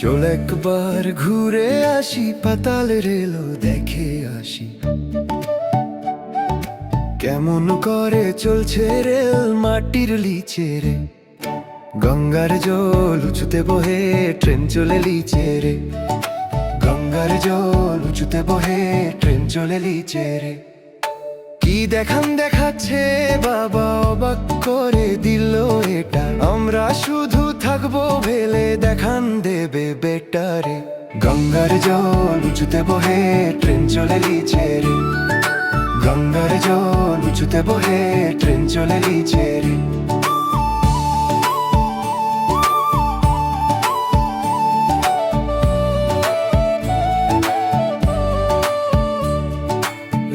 চল একবার ঘুরে আসি, পাতাল রেলো দেখে আসি। কেমন করে চলছে রেল মাটির লিচে রে? গঙ্গার জল উঁচুতে বহে, ট্রেন চলে লিচে রে। গঙ্গার জল উঁচুতে বহে, ট্রেন চলে লিচে রে। কি দেখান দেখাচ্ছে, বাবা অবাক করে দিল এটা। আমরা শুধু থাকব, ভেলে দেখান দেবে বেটারে। গঙ্গার জল উঁচুতে বহে, ট্রেন চলে লিছে রে। গঙ্গার জল উঁচুতে বহে, ট্রেন চলে লিছে রে।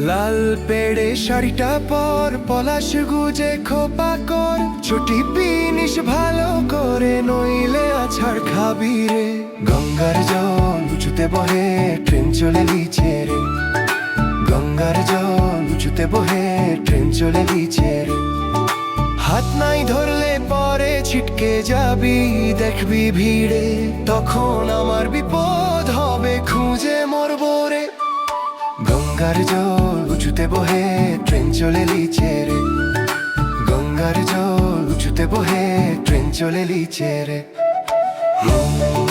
লাল পেড়ে শাড়িটা পর, পলাশ গুজে খোপা কর। ছুটি পিনিস ভালো করে নইলে আছাড় রে গঙ্গার জল উঁচুতে বহে, ট্রেন চলে লিছে রে। গঙ্গার জল উঁচুতে বহে, ট্রেন চলে লিছে রে। হাত নাই ধরলে পরে ছিটকে যাবি, দেখবি ভিড়ে। তখন আমার বিপদ হবে, খুঁজে মরবো রে। গঙ্গার জল উঁচুতে বহে, ট্রেন চলে লিছে রে। গঙ্গার জল উঁচুতে বহে, ট্রেন চলে লিছে রে। Música